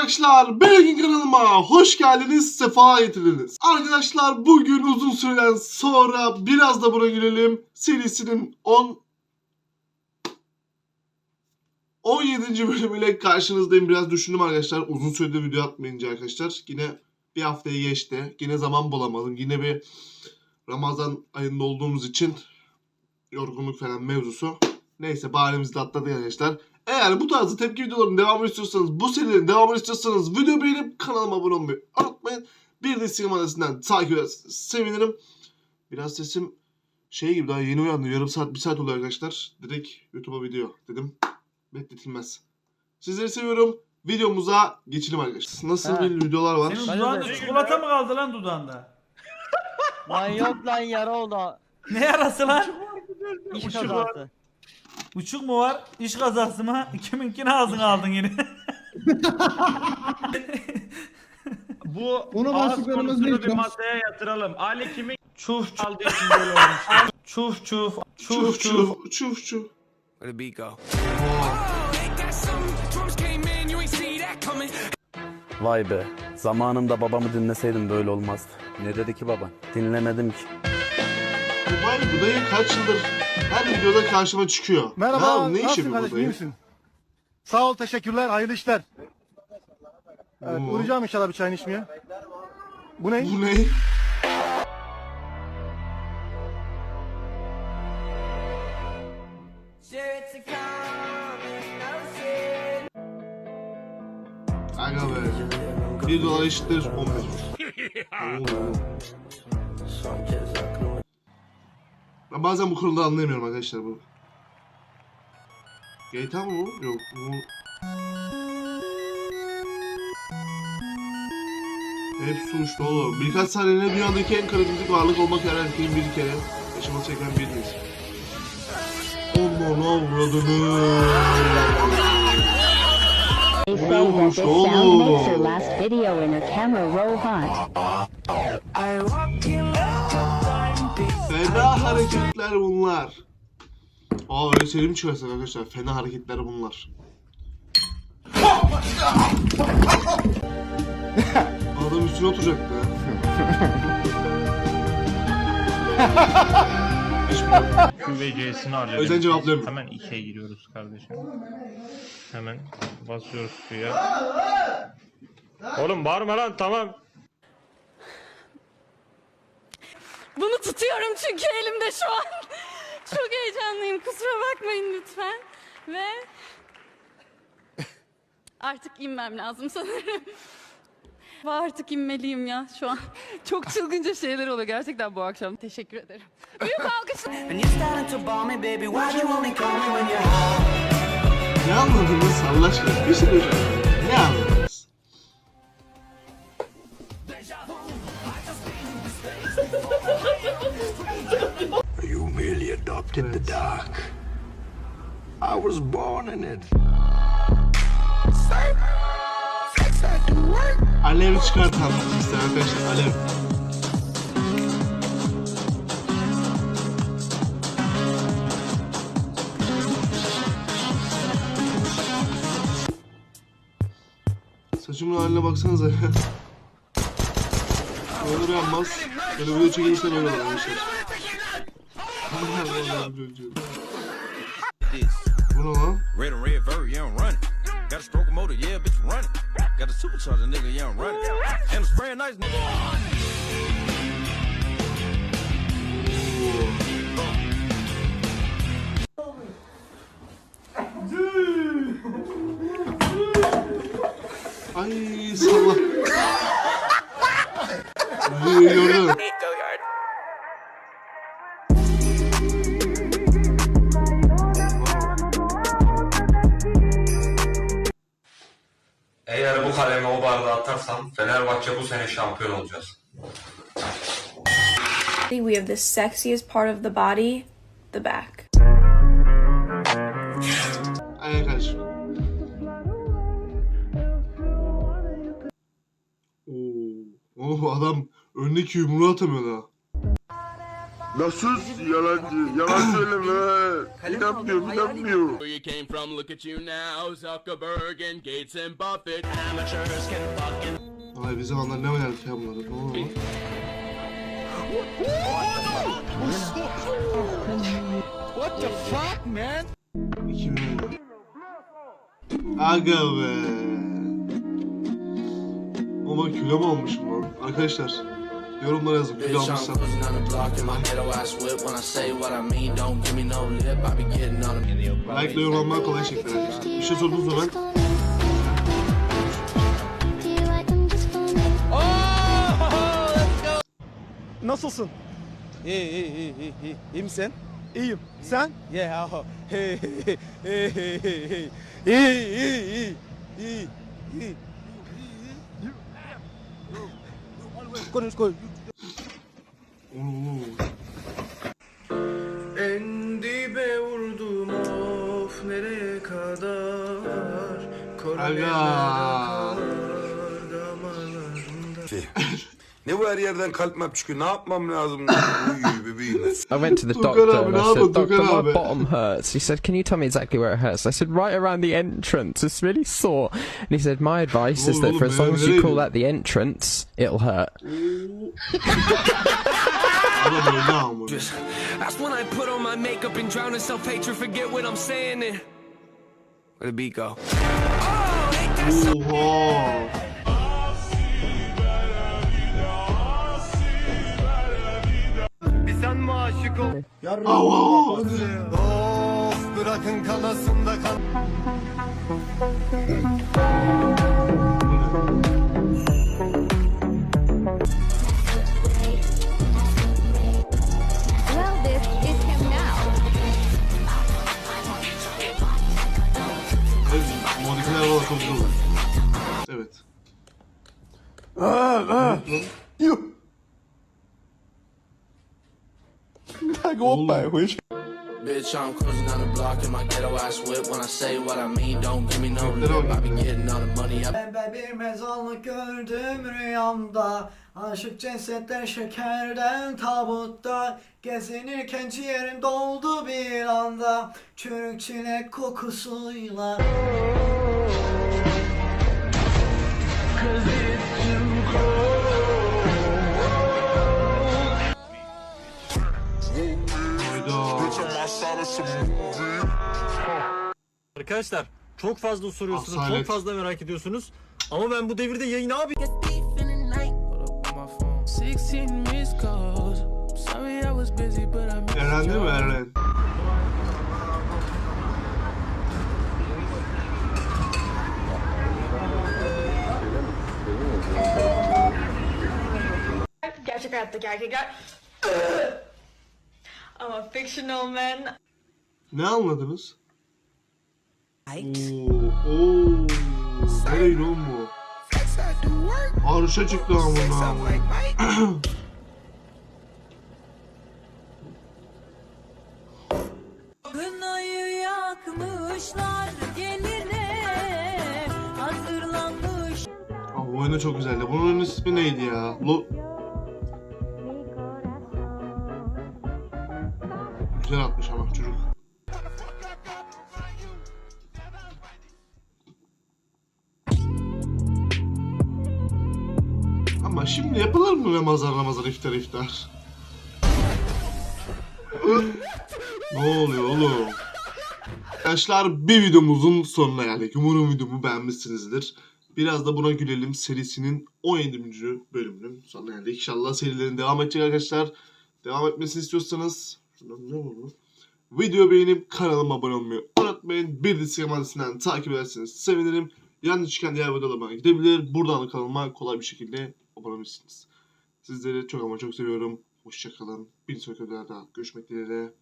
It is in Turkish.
arkadaşlar, Belgin kanalıma hoş geldiniz, sefa getirdiniz. Arkadaşlar bugün uzun süreden sonra biraz da buna gülelim. Serisinin 10 17. bölümüyle karşınızdayım. Biraz düşündüm arkadaşlar. Uzun süredir video atmayınca arkadaşlar. Yine bir haftayı geçti. Yine zaman bulamadım. Yine bir Ramazan ayında olduğumuz için yorgunluk falan mevzusu. Neyse bahanemizi de atladık arkadaşlar. Eğer bu tarzda tepki videolarının devamını istiyorsanız, bu serilerin devamını istiyorsanız video beğenip kanalıma abone olmayı unutmayın. Bir de Instagram adresinden takip ederseniz sevinirim. Biraz sesim şey gibi daha yeni uyandı. Yarım saat, bir saat oluyor arkadaşlar. Direkt YouTube'a video dedim. Bekletilmez. Sizleri seviyorum. Videomuza geçelim arkadaşlar. Nasıl Ha. bir videolar var? Senin dudağında de- çikolata mı kaldı lan dudağında? Lan yok lan yara oldu. Ne yarası lan? İş kazası. Uçuk mu var? İş kazası mı? Kiminkini ağzına aldın yine. Bu Onu ağız başlıklarımız konusunu neydi? bir masaya yatıralım. Ali kimin çuf aldığı için böyle olmuş. Çuf çuf. Çuf çuf çuf çuf. Where the beat go? Vay be. Zamanında babamı dinleseydim böyle olmazdı. Ne dedi ki baban? Dinlemedim ki. Vay bu dayı kaç yıldır her videoda karşıma çıkıyor. Merhaba, Ya, ne işi nasılsın bu kardeşim, iyi misin? Sağ ol, teşekkürler, hayırlı işler. Evet, Oo. uğrayacağım inşallah bir çayını içmeye. Bu ne? Bu ne? Aga be. 1 dolar eşittir 15. Oo. Ben bazen bu konuda anlayamıyorum arkadaşlar bu. GTA mı bu? Yok bu. Hep suçlu oğlum. Birkaç saniyede dünyadaki en karizmatik varlık olmak her erkeğin bir kere yaşaması çeken biriyiz. Aman avradını. Olmuş oğlum? Fena hareketler bunlar. Aa öyle seri mi çıkarsak arkadaşlar? Fena hareketler bunlar. Adam üstüne oturacaktı. QVC'sini arıyorum. Özen cevaplayamıyorum. Hemen 2'ye giriyoruz kardeşim. Hemen basıyoruz suya. Oğlum bağırma lan tamam. Bunu tutuyorum çünkü elimde şu an. Çok heyecanlıyım. Kusura bakmayın lütfen. Ve artık inmem lazım sanırım. Artık inmeliyim ya şu an. Çok çılgınca şeyler oluyor gerçekten bu akşam. Teşekkür ederim. Büyük alkışlar. Ne anladınız Allah aşkına? Bir şey. İt. Alev çıkartan ister arkadaşlar. Alev. Saçımın haline baksanıza ya. Böyle uyanmaz. Böyle video çekilirse böyle olur arkadaşlar. Allah'ım çocuğum. Ne lan? Red and red vert, yeah, I'm running. Got a stroke motor, yeah, bitch, running. Got a supercharger, nigga, yeah, I'm running. And I'm spraying nice, nigga. Ay sallah. Kalemi o bardağa atarsam Fenerbahçe bu sene şampiyon olacağız. We have the sexiest part of the body, the back. Oo. Oh adam öndeki yumruğu atamıyor daha. Nasıl yalancı? Yalan söyleme. İnanmıyorum, inanmıyorum. Where you came from, look at you now. Zuckerberg and Gates and Buffett. Vay bir zamanlar ne oynardık ya bunları. Ne oldu? What the fuck man? 2000. Aga be. Ama kilo mu olmuşum lan? Arkadaşlar yorumlara yazın kilo almışsam. Like ile yorum almak kolay şekilde arkadaşlar. Bir şey sorduğunuz zaman Nasılsın? İyi, iyi, iyi, iyi, iyi. İyi misin? İyiyim. Sen? Yeah. oh. Hey, hey, hey, hey, hey, hey. İyi, iyi, iyi. İyi, iyi. Konuş, konuş. En dibe vurdum of nereye kadar Aga. Bu her yerden kalp map çıkıyor? Ne yapmam lazım? Uy bebeğim. I went to the doctor and I said, Doctor, my bottom hurts. He said, Can you tell me exactly where it hurts? I said, Right around the entrance. It's really sore. And he said, My advice is that for as long as you call that the entrance, it'll hurt. Adam öldü amına. That's when I put on my makeup and drown in self-hatred Forget what I'm saying and Where the beat go? Oh, Oha. Ava. Of bırakın kanasın da Oğlum. Bitch, I'm cruising down the block in my ghetto ass whip. When I say what I mean, don't give me no Lip. I be getting all the money Ben bir mezarlık gördüm rüyamda Aşık cesetler şekerden tabutta Gezinirken ciğerim doldu bir anda Çürük çilek kokusuyla Hayda. Arkadaşlar çok fazla soruyorsunuz, Asalet. çok fazla merak ediyorsunuz. Ama ben bu devirde yayın abi 16 missed calls. Sorry I was busy, but I missed Eren değil mi Eren? Gerçek hayattaki erkekler ama fictional men Ne anladınız? Oo, oo. Nereydi oğlum bu? Arşa çıktı amına. Kınayı yakmışlar geline hazırlanmış Abi bu oyunda çok güzeldi. Bunun ismi neydi ya? Lo... Güzel atmış ama çocuk. Ama şimdi yapılır mı Ramazan Ramazan iftar iftar? ne oluyor oğlum? Arkadaşlar bir videomuzun sonuna geldik. Umarım videomu beğenmişsinizdir. Biraz da buna gülelim serisinin 17. bölümünün sonuna geldik. İnşallah serilerin devam edecek arkadaşlar. Devam etmesini istiyorsanız ne oldu? Video beğenip kanalıma abone olmayı unutmayın. Bir Instagram adresinden takip ederseniz sevinirim. Yanlış çıkan diğer videolarıma gidebilir. Buradan da kanalıma kolay bir şekilde abone olabilirsiniz. Sizleri çok ama çok seviyorum. Hoşçakalın. Bir sonraki videoda görüşmek dileğiyle.